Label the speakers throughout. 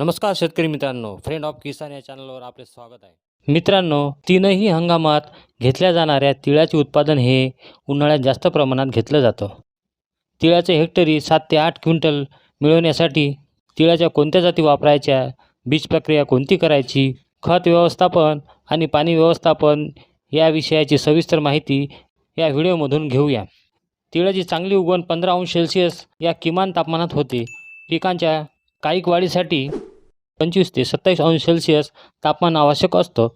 Speaker 1: नमस्कार शेतकरी मित्रांनो फ्रेंड ऑफ किसान या चॅनलवर आपले स्वागत आहे. मित्रांनो तीनही हंगामात घेतल्या जाणाऱ्या तिळाचे उत्पादन हे उन्हाळ्यात जास्त प्रमाणात घेतलं जातं. तिळाचे हेक्टरी सात ते आठ क्विंटल मिळवण्यासाठी तिळाच्या कोणत्या जाती वापरायच्या बीज प्रक्रिया कोणती करायची खत व्यवस्थापन आणि पाणी व्यवस्थापन या विषयाची सविस्तर माहिती या व्हिडिओमधून घेऊया. तिळाची चांगली उगवण पंधरा अंश सेल्सिअस या किमान तापमानात होते. पिकांच्या कायिक वाढीसाठी पंचवीस ते सत्तावीस अंश सेल्सिअस तापमान आवश्यक असतं.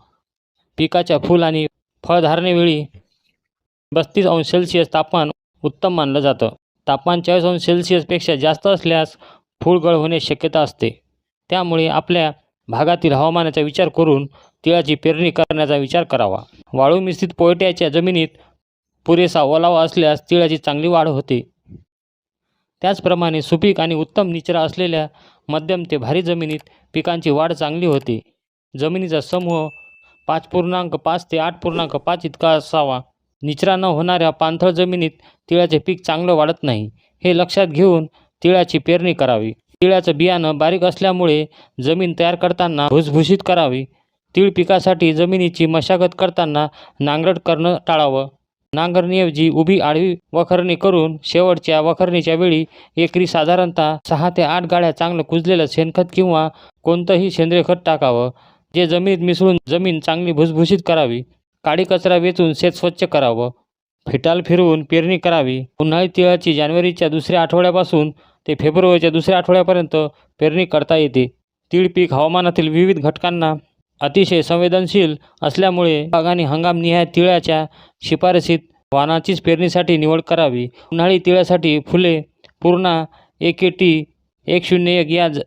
Speaker 1: पिकाच्या फूल आणि फळधारणेवेळी बस्तीस अंश सेल्सिअस तापमान उत्तम मानलं जातं. तापमान चाळीस अंश सेल्सिअसपेक्षा जास्त असल्यास फूलगळ होण्याची शक्यता असते. त्यामुळे आपल्या भागातील हवामानाचा विचार करून तिळाची पेरणी करण्याचा विचार करावा. वाळू मिश्रित पोयट्याच्या जमिनीत पुरेसा ओलावा असल्यास तिळाची चांगली वाढ होते. त्याचप्रमाणे सुपीक आणि उत्तम निचरा असलेल्या मध्यम ते भारी जमिनीत पिकांची वाढ चांगली होते. जमिनीचा समूह पाच पूर्णांक पाच ते आठ पूर्णांक पाच इतका असावा. निचरा न होणाऱ्या पाणथळ जमिनीत तिळाचे पीक चांगलं वाढत नाही हे लक्षात घेऊन तिळाची पेरणी करावी. तिळाचं बियाणं बारीक असल्यामुळे जमीन तयार करताना भुसभुशीत करावी. तीळ पिकासाठी जमिनीची मशागत करताना नांगरट करणं टाळावं. नांगरणीऐवजी उभी आडवी वखरणी करून शेवटच्या वखरणीच्या वेळी एकरी साधारणतः सहा ते आठ गाड्या चांगलं कुजलेलं शेणखत किंवा कोणतंही सेंद्रिय खत टाकावं जे जमिनीत मिसळून जमीन चांगली भुसभुशीत करावी काळी कचरा वेचून शेत स्वच्छ करावं. फिटाल फिरवून पेरणी करावी. उन्हाळी तिळाची जानेवारीच्या दुसऱ्या आठवड्यापासून ते फेब्रुवारीच्या दुसऱ्या आठवड्यापर्यंत पेरणी करता येते. तीळ पीक हवामानातील विविध घटकांना अतिशय संवेदनशील असल्यामुळे बागाने आणि हंगामनिहाय तिळाच्या शिफारसीत वाहनाचीच पेरणीसाठी निवड करावी. उन्हाळी तिळासाठी फुले पूर्णा एक टी एक शून्य एक या ज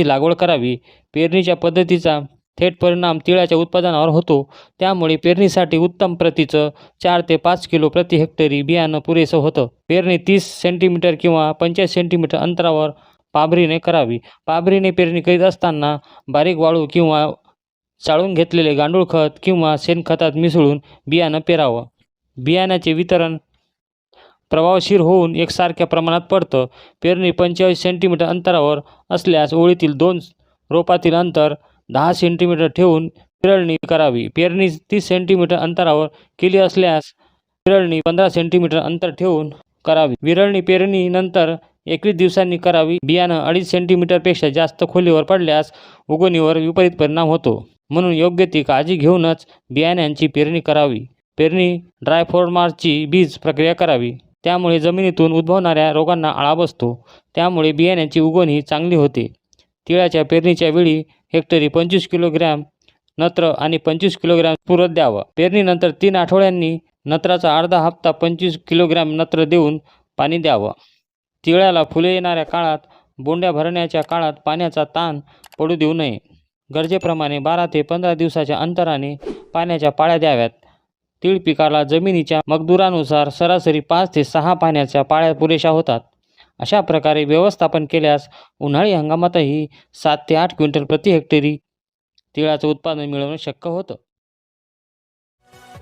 Speaker 1: लागवड करावी. पेरणीच्या पद्धतीचा थेट परिणाम तिळाच्या उत्पादनावर होतो. त्यामुळे पेरणीसाठी उत्तम प्रतीचं चार ते पाच किलो प्रति हेक्टरी बियाणं पुरेसं होतं. पेरणी तीस सेंटीमीटर किंवा पंचवीस सेंटीमीटर अंतरावर पाभरीने करावी. पाभरीने पेरणी करीत असताना बारीक वाळू किंवा चाळून घेतलेले गांडूळ खत किंवा शेणखतात मिसळून बियाणं पेरावं. बियाण्याचे वितरण प्रभावशीर होऊन एकसारख्या प्रमाणात पडतं. पेरणी पंचेचाळीस सेंटीमीटर अंतरावर असल्यास ओळीतील दोन रोपातील अंतर दहा सेंटीमीटर ठेवून पिरळणी करावी. पेरणी तीस सेंटीमीटर अंतरावर केली असल्यास विरळणी पंधरा सेंटीमीटर अंतर ठेवून करावी. विरळणी पेरणीनंतर एकवीस दिवसांनी करावी. बियाणं अडीच सेंटीमीटरपेक्षा जास्त खोलीवर पडल्यास उगवणीवर विपरीत परिणाम होतो. म्हणून योग्य ती काळजी घेऊनच बियाण्यांची पेरणी करावी. पेरणी ड्रायफॉर्मारची बीज प्रक्रिया करावी. त्यामुळे जमिनीतून उद्भवणाऱ्या रोगांना आळा बसतो. त्यामुळे बियाण्यांची उगवण ही चांगली होते. तिळाच्या पेरणीच्या वेळी हेक्टरी पंचवीस किलोग्रॅम नत्र आणि पंचवीस किलोग्रॅम पुरत द्यावं. पेरणीनंतर तीन आठवड्यांनी नत्राचा अर्धा हप्ता पंचवीस किलोग्रॅम नत्र देऊन पाणी द्यावं. तिळाला फुले येणाऱ्या काळात बोंड्या भरण्याच्या काळात पाण्याचा ताण पडू देऊ नये. गरजेप्रमाणे बारा ते पंधरा दिवसाच्या अंतराने पाण्याच्या पाळ्या द्याव्यात. तीळ पिकाला जमिनीच्या मगदुरानुसार सरासरी पाच ते सहा पाण्याच्या पाळ्या पुरेशा होतात. अशा प्रकारे व्यवस्थापन केल्यास उन्हाळी हंगामातही सात ते आठ क्विंटल प्रति हेक्टरी तिळाचं उत्पादन मिळवणं शक्य होतं.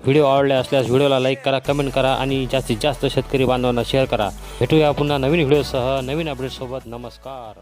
Speaker 1: व्हिडिओ आवडले असल्यास व्हिडिओला लाईक करा कमेंट करा आणि जास्तीत जास्त शेतकरी बांधवांना शेअर करा. भेटूया पुन्हा नवीन व्हिडिओसह नवीन अपडेटसोबत नमस्कार.